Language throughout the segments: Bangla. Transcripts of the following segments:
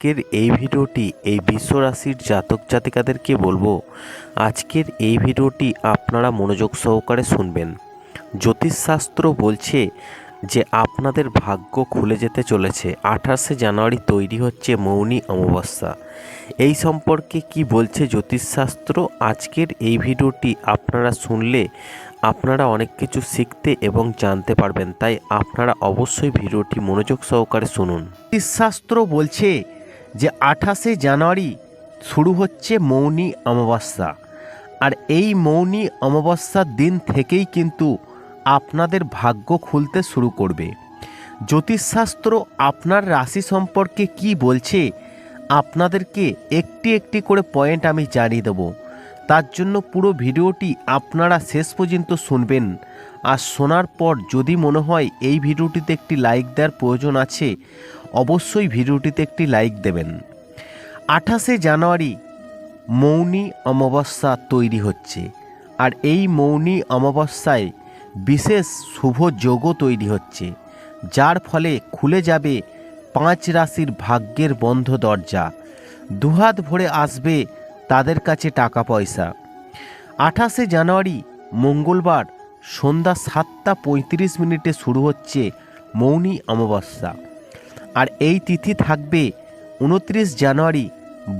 আজকের এই ভিডিওটি এই বিশ্ব রাশির জাতক জাতিকাদেরকে বলব, আজকের এই ভিডিওটি আপনারা মনোযোগ সহকারে শুনবেন। জ্যোতিষশাস্ত্র বলছে যে আপনাদের ভাগ্য খুলে যেতে চলেছে। আঠাশে জানুয়ারি তৈরি হচ্ছে মৌনী অমাবস্যা। এই সম্পর্কে কি বলছে জ্যোতিষশাস্ত্র? আজকের এই ভিডিওটি আপনারা শুনলে আপনারা অনেক কিছু শিখতে এবং জানতে পারবেন। তাই আপনারা অবশ্যই ভিডিওটি মনোযোগ সহকারে শুনুন। জ্যোতিষশাস্ত্র বলছে যে আঠাশে জানুয়ারি শুরু হচ্ছে মৌনি অমাবস্যা। আর এই মৌনি অমাবস্যার দিন থেকেই কিন্তু আপনাদের ভাগ্য খুলতে শুরু করবে। জ্যোতিষশাস্ত্র আপনার রাশি সম্পর্কে কি বলছে, আপনাদেরকে একটি একটি করে পয়েন্ট আমি জানিয়ে দেবো। তার জন্য পুরো ভিডিওটি আপনারা শেষ পর্যন্ত শুনবেন। আর শোনার পর যদি মনে হয় এই ভিডিওটিতে একটি লাইক দেওয়ার প্রয়োজন আছে অবশ্যই ভিডিওটিতে একটি লাইক দেবেন। আঠাশে জানুয়ারি মৌনী অমাবস্যা তৈরি হচ্ছে আর এই মৌনী অমাবস্যায় বিশেষ শুভ যোগও তৈরি হচ্ছে, যার ফলে খুলে যাবে পাঁচ রাশির ভাগ্যের বন্ধ দরজা। দুহাত ভরে আসবে তাদের কাছে টাকা পয়সা আঠাশে জানুয়ারি মঙ্গলবার সন্ধ্যা সাতটা পঁয়ত্রিশ মিনিটে শুরু হচ্ছে মৌনী অমাবস্যা। আর এই তিথি থাকবে উনত্রিশ জানুয়ারি,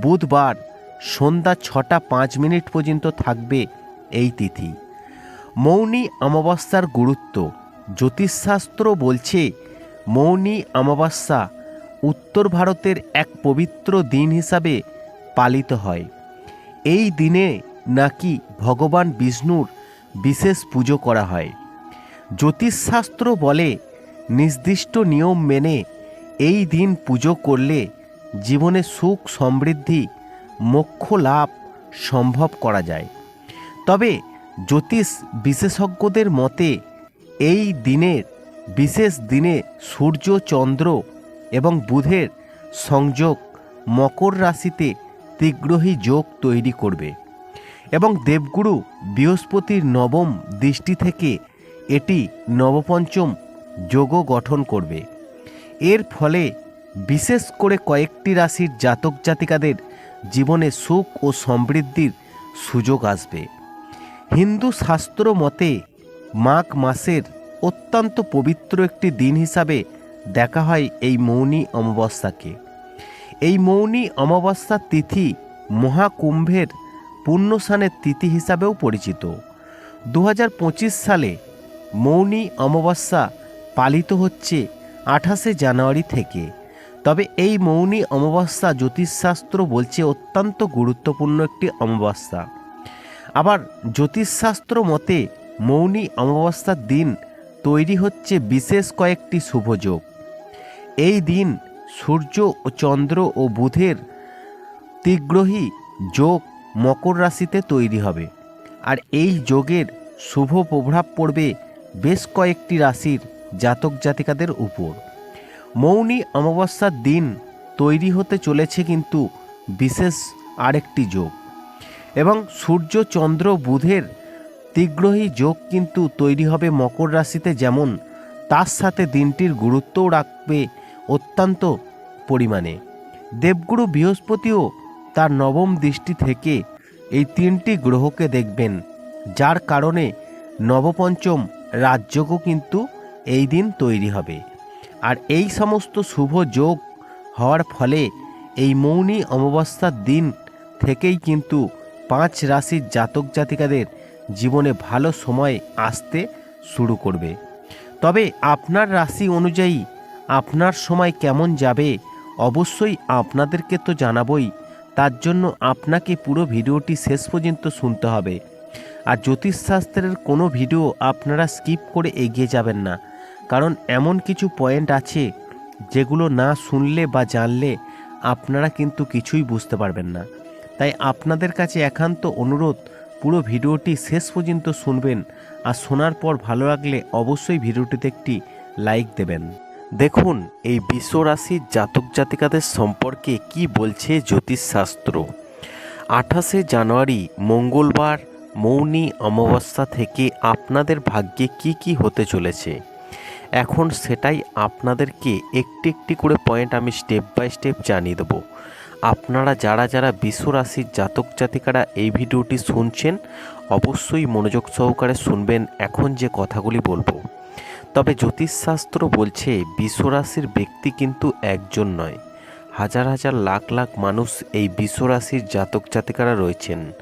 বুধবার, সন্ধ্যা ছটা পাঁচ মিনিট পর্যন্ত থাকবে এই তিথি। মৌনী অমাবস্যার গুরুত্ব। জ্যোতিষশাস্ত্র বলছে, মৌনী অমাবস্যা উত্তর ভারতের এক পবিত্র দিন হিসাবে পালিত হয়। এই দিনে নাকি ভগবান বিষ্ণুর বিশেষ পুজো করা হয়। জ্যোতিষশাস্ত্র বলে, নির্দিষ্ট নিয়ম মেনে এই দিন পুজো করলে জীবনে সুখ সমৃদ্ধি, মোক্ষ লাভ সম্ভব করা যায়। তবে জ্যোতিষ বিশেষজ্ঞদের মতে, এই দিনের, বিশেষ দিনে সূর্য, চন্দ্র এবং বুধের সংযোগ মকর রাশিতে তীগ্রহী যোগ তৈরি করবে এবং দেবগুরু বৃহস্পতির নবম দৃষ্টি থেকে এটি নবপঞ্চম যোগও গঠন করবে। এর ফলে বিশেষ করে কয়েকটি রাশির জাতক জাতিকাদের জীবনে সুখ ও সমৃদ্ধির সুযোগ আসবে। হিন্দু শাস্ত্র মতে মাঘ মাসের অত্যন্ত পবিত্র একটি দিন হিসাবে দেখা হয় এই মৌনী অমাবস্যাকে। এই মৌনী অমাবস্যার তিথি মহাকুম্ভের পুণ্যস্নানের তিথি হিসাবেও পরিচিত। দু হাজার পঁচিশ সালে মৌনী অমাবস্যা পালিত হচ্ছে আঠাশে জানুয়ারি থেকে। তবে এই মৌনী অমাবস্যা জ্যোতিষশাস্ত্র বলছে অত্যন্ত গুরুত্বপূর্ণ একটি অমাবস্যা। আবার জ্যোতিষশাস্ত্র মতে মৌনী অমাবস্যার দিন তৈরি হচ্ছে বিশেষ কয়েকটি শুভযোগ এই দিন সূর্য ও চন্দ্র ও বুধের তীগ্রহী যোগ মকর রাশিতে তৈরি হবে। আর এই যোগের শুভ প্রভাব পড়বে বেশ কয়েকটি রাশির জাতক জাতিকাদের উপর। মৌনী অমাবস্যার দিন তৈরি হতে চলেছে কিন্তু বিশেষ আরেকটি যোগ। এবং সূর্য, চন্দ্র, বুধের তীগ্রহী যোগ কিন্তু তৈরি হবে মকর রাশিতে যেমন তার সাথে দিনটির গুরুত্বও রাখবে অত্যন্ত পরিমাণে। দেবগুরু বৃহস্পতিও তার নবম দৃষ্টি থেকে এই তিনটি গ্রহকে দেখবেন, যার কারণে নবপঞ্চম রাজযোগও কিন্তু এই দিন তৈরি হবে। আর এই সমস্ত শুভ যোগ হওয়ার ফলে এই মৌনি অমাবস্যার দিন থেকেই কিন্তু পাঁচ রাশির জাতক জাতিকাদের জীবনে ভালো সময় আসতে শুরু করবে। তবে আপনার রাশি অনুযায়ী আপনার সময় কেমন যাবে অবশ্যই আপনাদেরকে তো জানাবই। তার জন্য আপনাকে পুরো ভিডিওটি শেষ পর্যন্ত শুনতে হবে। আর জ্যোতিষশাস্ত্রের কোনো ভিডিও আপনারা স্কিপ করে এগিয়ে যাবেন না। কারণ এমন কিছু পয়েন্ট আছে যেগুলো না শুনলে বা জানলে আপনারা কিন্তু কিছুই বুঝতে পারবেন না। তাই আপনাদের কাছে একান্ত অনুরোধ, পুরো ভিডিওটি শেষ পর্যন্ত শুনবেন আর শোনার পর ভালো লাগলে অবশ্যই ভিডিওটিতে একটি লাইক দেবেন। দেখুন, এই বিশ্ব রাশির জাতক জাতিকাদের সম্পর্কে কি বলছে জ্যোতিষশাস্ত্র। আঠাশে জানুয়ারি, মঙ্গলবার, মৌনী অমাবস্যা থেকে আপনাদের ভাগ্যে কি কি হতে চলেছে? এখন সেটাই আপনাদেরকে একটি একটি করে পয়েন্ট আমি স্টেপ বাই স্টেপ জানিয়ে দেবো। আপনারা যারা যারা বিশ্ব রাশির জাতক জাতিকারা এই ভিডিওটি শুনছেন, অবশ্যই মনোযোগ সহকারে শুনবেন, এখন যে কথাগুলি বলব। তবে জ্যোতিষশাস্ত্র বলছে, বিশ্বরাশির ব্যক্তি কিন্তু একজন নয়। হাজার হাজার লাখ লাখ মানুষ এই বিশ্বরাশির জাতক জাতিকারা রয়েছেন।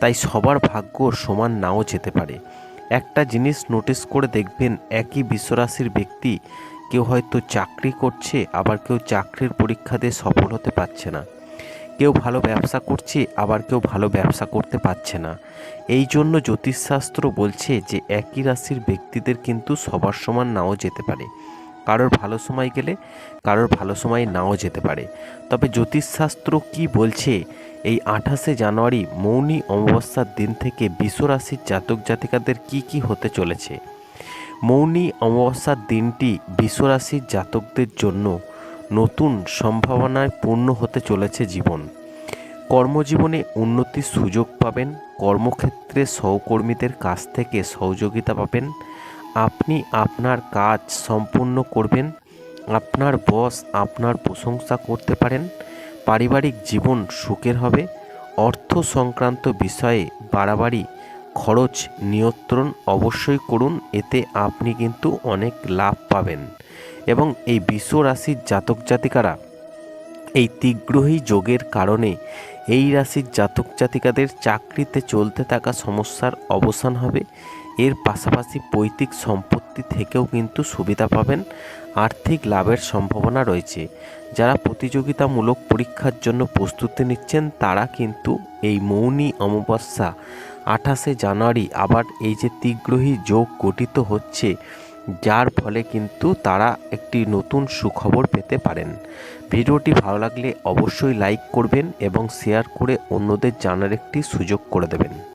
তাই সবার ভাগ্য সমান নাও যেতে পারে। একটা জিনিস নোটিস করে দেখবেন, একই বিশ্বরাশির ব্যক্তি কেউ হয়তো চাকরি করছে, আবার কেউ চাকরির পরীক্ষা দিয়ে সফল হতে পারছে না। কেউ ভালো ব্যবসা করছে, আবার কেউ ভালো ব্যবসা করতে পারছে না। এই জন্য জ্যোতিষশাস্ত্র বলছে যে, একই রাশির ব্যক্তিদের কিন্তু সবার সমান নাও যেতে পারে। কারোর ভালো সময় গেলে, কারোর ভালো সময় নাও যেতে পারে। তবে জ্যোতিষশাস্ত্র কি বলছে? এই আঠাশে জানুয়ারি মৌনি অমাবস্যার দিন থেকে বিশ্বরাশির জাতক জাতিকাদের কি কি হতে চলেছে? মৌনি অমাবস্যার দিনটি বিশ্বরাশির জাতকদের জন্য নতুন সম্ভাবনায় পূর্ণ হতে চলেছে জীবন। কর্মজীবনে উন্নতির সুযোগ পাবেন, কর্মক্ষেত্রে সহকর্মীদের কাছ থেকে সহযোগিতা পাবেন, আপনি আপনার কাজ সম্পূর্ণ করবেন, আপনার বস আপনার প্রশংসা করতে পারেন পারিবারিক জীবন সুখের হবে, অর্থ সংক্রান্ত বিষয়ে বাড়াবাড়ি, খরচ নিয়ন্ত্রণ অবশ্যই করুন, এতে আপনি কিন্তু অনেক লাভ পাবেন। এবং এই বিশ্ব রাশির জাতক জাতিকারা এই তিগ্রহী যোগের কারণে এই রাশির জাতক জাতিকাদের চাকরিতে চলতে থাকা সমস্যার অবসান হবে। এর পাশাপাশি পৈতৃক সম্পত্তি থেকেও কিন্তু সুবিধা পাবেন। আর্থিক লাভের সম্ভাবনা রয়েছে। যারা প্রতিযোগিতামূলক পরীক্ষার জন্য প্রস্তুতি নিচ্ছেন, তারা কিন্তু এই মৌনি অমাবস্যা আঠাশে জানুয়ারি আবার এই যে তিগ্রহী যোগ গঠিত হচ্ছে, যার ফলে কিন্তু তারা একটি নতুন সুখবর পেতে পারেন। ভিডিওটি ভালো লাগলে অবশ্যই লাইক করবেন এবং শেয়ার করে অন্যদের জানার একটি সুযোগ করে দেবেন।